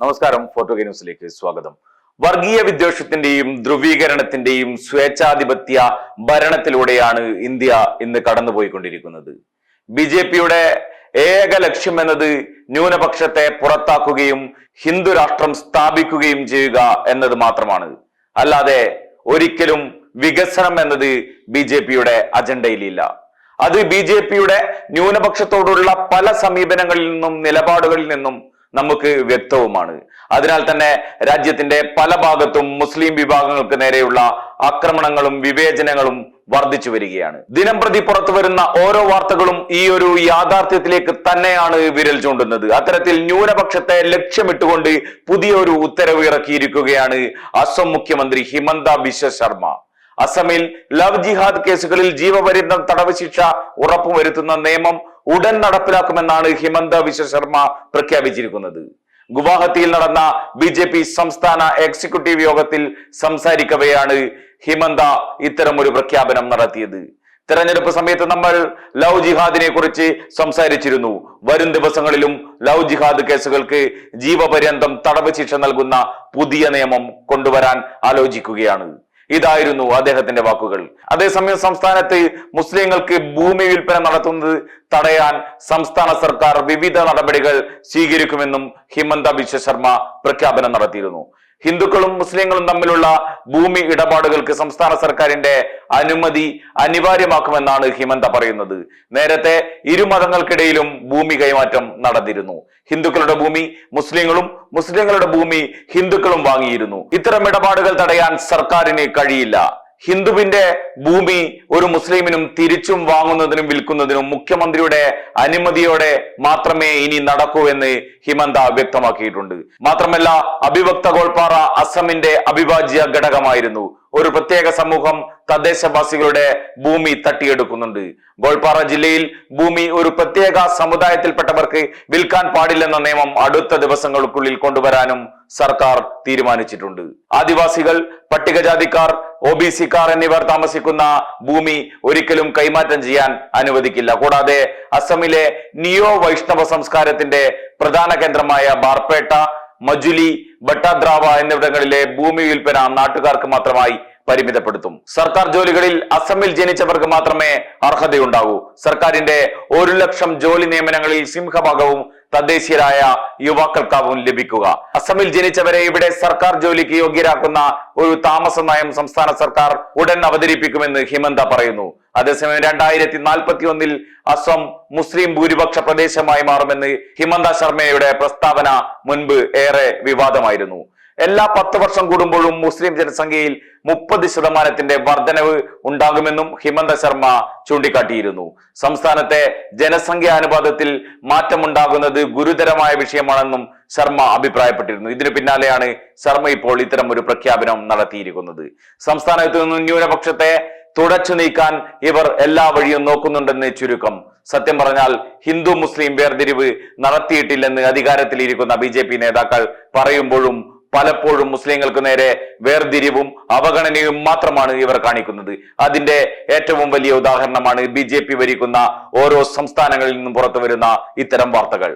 നമസ്കാരം ഫോട്ടോ ന്യൂസിലേക്ക് സ്വാഗതം. വർഗീയ വിദ്വേഷത്തിന്റെയും ധ്രുവീകരണത്തിന്റെയും സ്വേച്ഛാധിപത്യ ഭരണത്തിലൂടെയാണ് ഇന്ത്യ ഇന്ന് കടന്നുപോയിക്കൊണ്ടിരിക്കുന്നത്. ബി ജെ പിയുടെ ഏക ലക്ഷ്യം എന്നത് ന്യൂനപക്ഷത്തെ പുറത്താക്കുകയും ഹിന്ദു രാഷ്ട്രം സ്ഥാപിക്കുകയും ചെയ്യുക എന്നത് മാത്രമാണ്. അല്ലാതെ ഒരിക്കലും വികസനം എന്നത് ബി ജെ പിയുടെ അജണ്ടയിലില്ല. അത് ബി ജെ പിയുടെ ന്യൂനപക്ഷത്തോടുള്ള പല സമീപനങ്ങളിൽ നിന്നും നിലപാടുകളിൽ നിന്നും നമുക്ക് വ്യക്തവുമാണ്. അതിനാൽ തന്നെ രാജ്യത്തിന്റെ പല ഭാഗത്തും മുസ്ലിം വിഭാഗങ്ങൾക്ക് നേരെയുള്ള ആക്രമണങ്ങളും വിവേചനങ്ങളും വർദ്ധിച്ചു വരികയാണ്. ദിനം പ്രതി പുറത്തു വരുന്ന ഓരോ വാർത്തകളും ഈ ഒരു യാഥാർത്ഥ്യത്തിലേക്ക് തന്നെയാണ് വിരൽ ചൂണ്ടുന്നത്. അത്തരത്തിൽ ന്യൂനപക്ഷത്തെ ലക്ഷ്യമിട്ടുകൊണ്ട് പുതിയൊരു ഉത്തരവ് ഇറക്കിയിരിക്കുകയാണ് അസം മുഖ്യമന്ത്രി ഹിമന്ത ബിശ്വ ശർമ്മ. അസമിൽ ലവ് ജിഹാദ് കേസുകളിൽ ജീവപര്യന്തം തടവ് ശിക്ഷ ഉറപ്പുവരുത്തുന്ന നിയമം ഉടൻ നടപ്പിലാക്കുമെന്നാണ് ഹിമന്ത വിശ്വ ശർമ്മ പ്രഖ്യാപിച്ചിരിക്കുന്നത്. ഗുവാഹത്തിയിൽ നടന്ന ബി ജെ പി സംസ്ഥാന എക്സിക്യൂട്ടീവ് യോഗത്തിൽ സംസാരിക്കവെയാണ് ഹിമന്ത ഇത്തരമൊരു പ്രഖ്യാപനം നടത്തിയത്. തെരഞ്ഞെടുപ്പ് സമയത്ത് നമ്മൾ ലവ് ജിഹാദിനെ കുറിച്ച് സംസാരിച്ചിരുന്നു. വരും ദിവസങ്ങളിലും ലവ് ജിഹാദ് കേസുകൾക്ക് ജീവപര്യന്തം തടവ് ശിക്ഷ നൽകുന്ന പുതിയ നിയമം കൊണ്ടുവരാൻ ആലോചിക്കുകയാണ്. ഇതായിരുന്നു അദ്ദേഹത്തിന്റെ വാക്കുകൾ. അതേസമയം സംസ്ഥാനത്ത് മുസ്ലിങ്ങൾക്ക് ഭൂമി വിൽപ്പന നടത്തുന്നത് തടയാൻ സംസ്ഥാന സർക്കാർ വിവിധ നടപടികൾ സ്വീകരിക്കുമെന്നും ഹിമന്ത ബിശ്വ ശർമ്മ പ്രഖ്യാപനം നടത്തിയിരുന്നു. ഹിന്ദുക്കളും മുസ്ലിങ്ങളും തമ്മിലുള്ള ഭൂമി ഇടപാടുകൾക്ക് സംസ്ഥാന സർക്കാരിന്റെ അനുമതി അനിവാര്യമാക്കുമെന്നാണ് ഹിമന്ത പറയുന്നത്. നേരത്തെ ഇരുമതങ്ങൾക്കിടയിലും ഭൂമി കൈമാറ്റം നടന്നിരുന്നു. ഹിന്ദുക്കളുടെ ഭൂമി മുസ്ലിങ്ങളും മുസ്ലിങ്ങളുടെ ഭൂമി ഹിന്ദുക്കളും വാങ്ങിയിരുന്നു. ഇത്തരം ഇടപാടുകൾ തടയാൻ സർക്കാരിന് കഴിയില്ല. ഹിന്ദുവിന്റെ ഭൂമി ഒരു മുസ്ലിമിനും തിരിച്ചും വാങ്ങുന്നതിനും വിൽക്കുന്നതിനും മുഖ്യമന്ത്രിയുടെ അനുമതിയോടെ മാത്രമേ ഇനി നടക്കൂ എന്ന് ഹിമന്ത വ്യക്തമാക്കിയിട്ടുണ്ട്. മാത്രമല്ല അഭിവക്ത ഗോൾപാറ അസമിന്റെ അവിഭാജ്യ ഘടകമായിരുന്നു. ഒരു പ്രത്യേക സമൂഹം തദ്ദേശവാസികളുടെ ഭൂമി തട്ടിയെടുക്കുന്നുണ്ട്. ഗോൾപാറ ജില്ലയിൽ ഭൂമി ഒരു പ്രത്യേക സമുദായത്തിൽപ്പെട്ടവർക്ക് വിൽക്കാൻ പാടില്ലെന്ന നിയമം അടുത്ത ദിവസങ്ങൾക്കുള്ളിൽ കൊണ്ടുവരാനും സർക്കാർ തീരുമാനിച്ചിട്ടുണ്ട്. ആദിവാസികൾ പട്ടികജാതിക്കാർ ഒ ബി സിക്കാർ എന്നിവർ താമസിക്കുന്ന ഭൂമി ഒരിക്കലും കൈമാറ്റം ചെയ്യാൻ അനുവദിക്കില്ല. കൂടാതെ അസമിലെ നിയോ വൈഷ്ണവ സംസ്കാരത്തിന്റെ പ്രധാന കേന്ദ്രമായ ബാർപേട്ട മജുലി ബട്ടാദ്രാവ എന്നിവിടങ്ങളിലെ ഭൂമി വിൽപ്പന നാട്ടുകാർക്ക് മാത്രമായി പരിമിതപ്പെടുത്തും. സർക്കാർ ജോലികളിൽ അസമിൽ ജനിച്ചവർക്ക് മാത്രമേ അർഹതയുണ്ടാകൂ. സർക്കാരിന്റെ ഒരു ലക്ഷം ജോലി നിയമനങ്ങളിൽ സിംഹഭാഗവും തദ്ദേശീയരായ യുവാക്കൾക്കാവും ലഭിക്കുക. അസമിൽ ജനിച്ചവരെ ഇവിടെ സർക്കാർ ജോലിക്ക് യോഗ്യരാക്കുന്ന ഒരു താമസ നയം സംസ്ഥാന സർക്കാർ ഉടൻ അവതരിപ്പിക്കുമെന്ന് ഹിമന്ത പറയുന്നു. അതേസമയം രണ്ടായിരത്തി നാൽപ്പത്തി ഒന്നിൽ അസം മുസ്ലിം ഭൂരിപക്ഷ പ്രദേശമായി മാറുമെന്ന് ഹിമന്ത ശർമ്മയുടെ പ്രസ്താവന മുൻപ് ഏറെ വിവാദമായിരുന്നു. എല്ലാ പത്ത് വർഷം കൂടുമ്പോഴും മുസ്ലിം ജനസംഖ്യയിൽ മുപ്പത് ശതമാനത്തിന്റെ വർധനവ് ഉണ്ടാകുമെന്നും ഹിമന്ത ശർമ്മ ചൂണ്ടിക്കാട്ടിയിരുന്നു. സംസ്ഥാനത്തെ ജനസംഖ്യാ അനുപാതത്തിൽ മാറ്റമുണ്ടാകുന്നത് ഗുരുതരമായ വിഷയമാണെന്നും ശർമ്മ അഭിപ്രായപ്പെട്ടിരുന്നു. ഇതിനു പിന്നാലെയാണ് ശർമ്മ ഇപ്പോൾ ഇത്തരം ഒരു പ്രഖ്യാപനം നടത്തിയിരിക്കുന്നത്. സംസ്ഥാനത്ത് നിന്നും ന്യൂനപക്ഷത്തെ തുടച്ചു നീക്കാൻ ഇവർ എല്ലാ വഴിയും നോക്കുന്നുണ്ടെന്ന് ചുരുക്കം. സത്യം പറഞ്ഞാൽ ഹിന്ദു മുസ്ലിം വേർതിരിവ് നടത്തിയിട്ടില്ലെന്ന് അധികാരത്തിലിരിക്കുന്ന ബി നേതാക്കൾ പറയുമ്പോഴും പലപ്പോഴും മുസ്ലിങ്ങൾക്ക് നേരെ വേർതിരിവും അവഗണനയും മാത്രമാണ് ഇവർ കാണിക്കുന്നത്. അതിന്റെ ഏറ്റവും വലിയ ഉദാഹരണമാണ് ബി ഭരിക്കുന്ന ഓരോ സംസ്ഥാനങ്ങളിൽ നിന്നും പുറത്തു വരുന്ന ഇത്തരം വാർത്തകൾ.